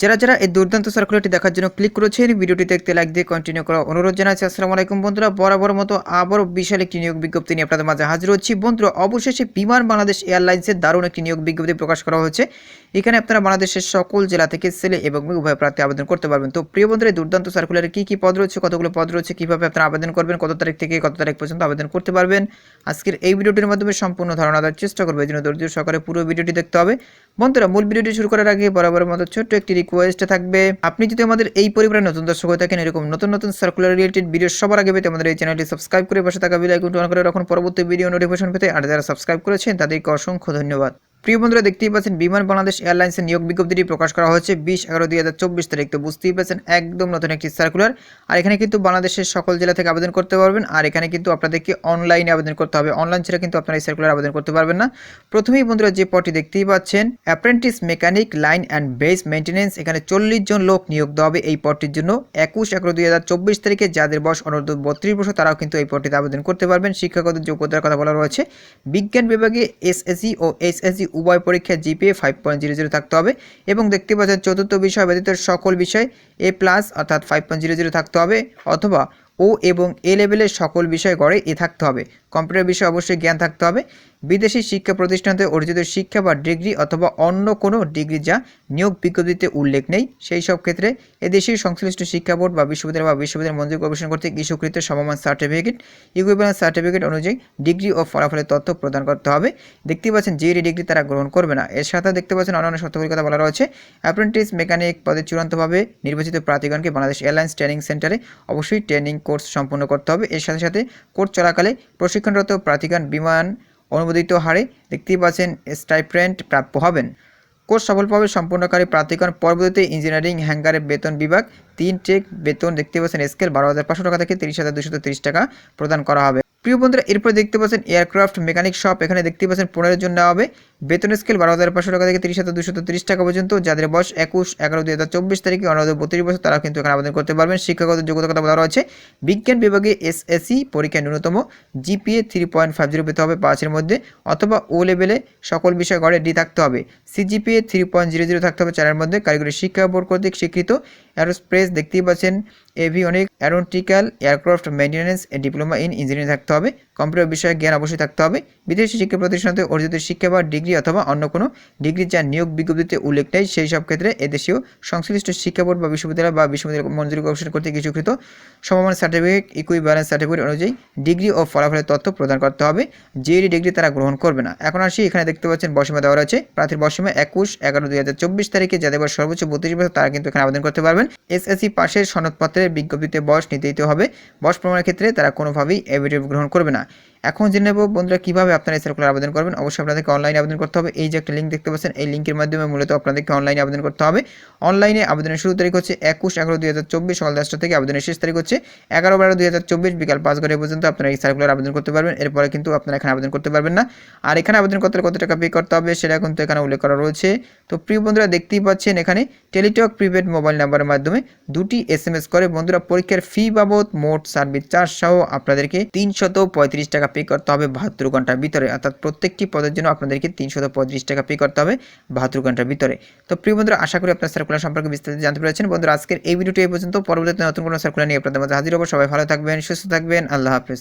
যারা যারা এই দুর্দান্ত সার্কুলারটি দেখার জন্য ক্লিক করেছেন, ভিডিওটি দেখতে লাইক দিয়ে কন্টিনিউ করা অনুরোধ জানাচ্ছি। আসসালামু আলাইকুম বন্ধুরা, বরাবর মতো আবারও বিশাল একটি নিয়োগ বিজ্ঞপ্তি নিয়ে আপনাদের মাঝে হাজির হচ্ছি। বন্ধুরা, অবশেষে বিমান বাংলাদেশ এয়ারলাইন্সের দারুণ একটি নিয়োগ বিজ্ঞপ্তি প্রকাশ করা হয়েছে। এখানে আপনারা বাংলাদেশের সকল জেলা থেকে ছেলে এবং উভয় প্রার্থী আবেদন করতে পারবেন। তো প্রিয় বন্ধুরা দুর্দান্ত সার্কুলারে কী কী পদ রয়েছে, কতগুলো পদ রয়েছে, কীভাবে আপনারা আবেদন করবেন, কত তারিখ থেকে কত তারিখ পর্যন্ত আবেদন করতে পারবেন, আজকের এই ভিডিওটির মাধ্যমে সম্পূর্ণ ধারণা দেওয়ার চেষ্টা করব। এই জন্য ধৈর্য সহকারে পুরো ভিডিওটি দেখতে হবে। বন্ধুরা, মূল ভিডিওটি শুরু করার আগে বরাবর মতো ছোট্ট একটি রিকোয়েস্ট থাকবে। আপনি যদি আমাদের এই পরিবারের নতুন দর্শক হয়ে থাকেন, এরকম নতুন নতুন সার্কুলার রিলেটেড ভিডিও সবার আগে পেতে আমাদের এই চ্যানেলটি সাবস্ক্রাইব করে পাশে থাকা বেল আইকনটি অন করে রাখুন। পরবর্তী ভিডিও নোটিফিকেশন পেতে আর যারা সাবস্ক্রাইব করেছেন, তাদেরকে অসংখ্য ধন্যবাদ। প্রিয় বন্ধুরা, দেখতেই পাচ্ছেন বিমান বাংলাদেশ এয়ারলাইন্সের নিয়োগ বিজ্ঞপ্তিটি প্রকাশ করা হয়েছে বিশ এগারো দুই হাজার চব্বিশ তারিখ। তো বুঝতেই পারছেন একদম নতুন একটি সার্কুলার আর এখানে কিন্তু বাংলাদেশের সকল জেলা থেকে আবেদন করতে পারবেন। আর এখানে কিন্তু আপনাদেরকে অনলাইনে আবেদন করতে হবে। অনলাইন ছাড়া কিন্তু আপনারা এই সার্কুলার আবেদন করতে পারবেন না। প্রথমেই বন্ধুরা, যে পদটি দেখতেই পাচ্ছেন apprentice mechanic line and base maintenance এখানে চল্লিশ জন লোক নিয়োগ দেওয়া হবে এই পদটির জন্য। একুশ এগারো দুই হাজার চব্বিশ তারিখে যাদের বয়স অনূর্ধ্ব বত্রিশ বছর, তারাও কিন্তু এই পদটিতে আবেদন করতে পারবেন। শিক্ষাগত যোগ্যতার কথা বলা রয়েছে। বিজ্ঞান বিভাগে এসএসসি ও এসএসসি উভয় পরীক্ষায় GPA five point zero zero থাকতে হবে এবং দেখতে পাচ্ছেন চতুর্থ বিষয় ব্যতীত সকল বিষয় এ প্লাস অর্থাৎ ফাইভ পয়েন্ট জিরো জিরো থাকতে হবে অথবা ও এবং এ লেভেলের সকল বিষয় গড়ে এ থাকতে হবে। কম্পিউটার বিষয়ে অবশ্যই জ্ঞান থাকতে হবে। বিদেশি শিক্ষা প্রতিষ্ঠানতে অর্জিত শিক্ষা বা ডিগ্রি অথবা অন্য কোনো ডিগ্রি যা নিয়োগ বিজ্ঞপ্তিতে উল্লেখ নেই, সেই সব ক্ষেত্রে এদেশের সংশ্লিষ্ট শিক্ষা বোর্ড বা বিশ্ববিদ্যালয় বা বিশ্ববিদ্যালয় মঞ্জুর কমিশন কর্তৃক ইস্যুকৃত সমমান সার্টিফিকেট ইকুইভ্যালেন্স সার্টিফিকেট অনুযায়ী ডিগ্রি ও ফলাফলের তথ্য প্রদান করতে হবে। দেখতে পাচ্ছেন, যে ডিগ্রি তারা গ্রহণ করবে না। এর সাথে দেখতে পাচ্ছেন অন্যান্য শর্তাবলীর কথা বলা রয়েছে। অ্যাপ্রেন্টিস মেকানিক পদে চূড়ান্তভাবে নির্বাচিত প্রার্থীগণকে বাংলাদেশ এয়ারলাইন্স ট্রেনিং সেন্টারে অবশ্যই ট্রেনিং কোর্স সম্পন্ন করতে হবে। এর সাথে সাথে কোর্স চলাকালে প্রশিক্ষণরত প্রার্থীগণ বিমান অনুমোদিত হারে দেখতেই পাচ্ছেন, স্টাইপ্রেন্ট প্রাপ্য হবেন। কোর্স সফলভাবে সম্পূর্ণকারী প্রার্থীগণ পরবর্তীতে ইঞ্জিনিয়ারিং হ্যাঙ্গারের বেতন বিভাগ, তিন টেক বেতন দেখতে পাচ্ছেন, স্কেল বারো হাজার পাঁচশো টাকা থেকে তিরিশ হাজার দুশো তিরিশ টাকা প্রদান করা হবে। প্রিয় বন্ধুরা, এরপর দেখতে পাচ্ছেন, এয়ারক্রাফট মেকানিক শপ, এখানে দেখতে পাচ্ছেন, পনেরো জন নেওয়া হবে। বেতন স্কেল বারো হাজার পাঁচশো টাকা থেকে তিরিশ হাজার দুশো তিরিশ টাকা পর্যন্ত, যাদের বয়স একুশ, এগারো, দুই হাজার চব্বিশ তারিখে অনূর্ধ্ব বত্রিশ বছর তারা কিন্তু এখানে আবেদন করতে পারবেন। শিক্ষাগত যোগ্যতা কথা বলা রয়েছে। বিজ্ঞান বিভাগে এসএসসি পরীক্ষায় ন্যূনতম GPA three point five zero পেতে হবে পাঁচের মধ্যে, অথবা ও লেভেলে সকল বিষয় গড়ে ডি থাকতে হবে। CGPA three point zero zero থাকতে হবে চারের মধ্যে। কারিগরি শিক্ষা বোর্ড কর্তৃক স্বীকৃত অ্যারোস্পেস দেখতেই পাচ্ছেন avionic aeronautical aircraft maintenance diploma in engineering থাকতে হবে। কম্পিউটার বিষয়ে জ্ঞান অবশ্যই থাকতে হবে। বিদেশি শিক্ষা প্রতিষ্ঠানতে অর্জিত শিক্ষা বা ডিগ্রি অথবা অন্য কোনো ডিগ্রি যা নিয়োগ বিজ্ঞপ্তিতে উল্লেখ নেই, সেই সব ক্ষেত্রে এদেশীয় সংশ্লিষ্ট শিক্ষা বোর্ড বা বিশ্ববিদ্যালয় বা বিশ্ববিদ্যালয় মঞ্জুরি কমিশন কর্তৃক ইস্যুকৃত সমমান সার্টিফিকেট ইকুই ব্যালেন্স সার্টিফিকেট অনুযায়ী ডিগ্রি ও ফলাফলের তথ্য প্রদান করতে হবে। জেইডি ডিগ্রি তারা গ্রহণ করবে না। এখন আসি, এখানে দেখতে পাচ্ছেন বসীমা দেওয়া রয়েছে। প্রার্থীর বসীমা একুশ এগারো দুই হাজার চব্বিশ তারিখে যাদের বয়স সর্বোচ্চ বত্রিশ বছর, তারা কিন্তু এখানে আবেদন করতে পারবেন। এসএসসি পাশের সনদপত্রের বিজ্ঞপ্তিতে বয়স নির্ধারিত হবে। বয়স প্রমাণের ক্ষেত্রে তারা কোনোভাবেই এভিডেভিট গ্রহণ করবে না। এখন জেনে নেব বন্ধুরা কীভাবে আপনারা এই সার্কুলার আবেদন করবেন। অবশ্যই আপনাদেরকে অনলাইনে আবেদন করতে হবে। এই যে একটা লিঙ্ক দেখতে পাচ্ছেন, এই লিঙ্কের মাধ্যমে মূলত আপনাদেরকে অনলাইনে আবেদন করতে হবে। অনলাইনে আবেদনের শুরু তারিখ হচ্ছে একুশ এগারো দুই হাজার চব্বিশ, সকাল দশটা থেকে আবেদনের শেষ তারিখ হচ্ছে এগারো বারো দুই হাজার চব্বিশ, বিকাল পাঁচ ঘণ্টা পর্যন্ত আপনারা এই সার্কুলার আবেদন করতে পারবেন। এরপরে কিন্তু আপনারা এখানে আবেদন করতে পারবেন না। আর এখানে আবেদন করতে কত টাকা পে করতে হবে সেটা কিন্তু এখানে উল্লেখ করা রয়েছে। তো প্রিয় বন্ধুরা দেখতেই পাচ্ছেন এখানে টেলিটক প্রিপেড মোবাইল নাম্বারের মাধ্যমে দুটি এস করে। বন্ধুরা পরীক্ষার ফি বাবদ মোট সার্ভিস চার্জ সহ আপনাদেরকে তিনশত পঁয়ত্রিশ টাকা পে করতে হবে বাহাত্তর ঘণ্টার ভিতরে। অর্থাৎ প্রত্যেকটি পদের জন্য আপনাদেরকে তিনশত পঁয়ত্রিশ টাকা পে করতে হবে বাহাত্তর ঘণ্টার ভিতরে। তো প্রিয় বন্ধুরা, আশা করি আপনার সার্কুলার সম্পর্কে বিস্তারিত জানতে পেরেছেন। বন্ধুরা, আজকের এই ভিডিওটি এই পর্যন্ত। পরবর্তীতে নতুন কোনো সার্কুলার নিয়ে আপনাদের মধ্যে হাজির হব। সবাই ভালো থাকবেন, সুস্থ থাকবেন। আল্লাহ হাফেজ।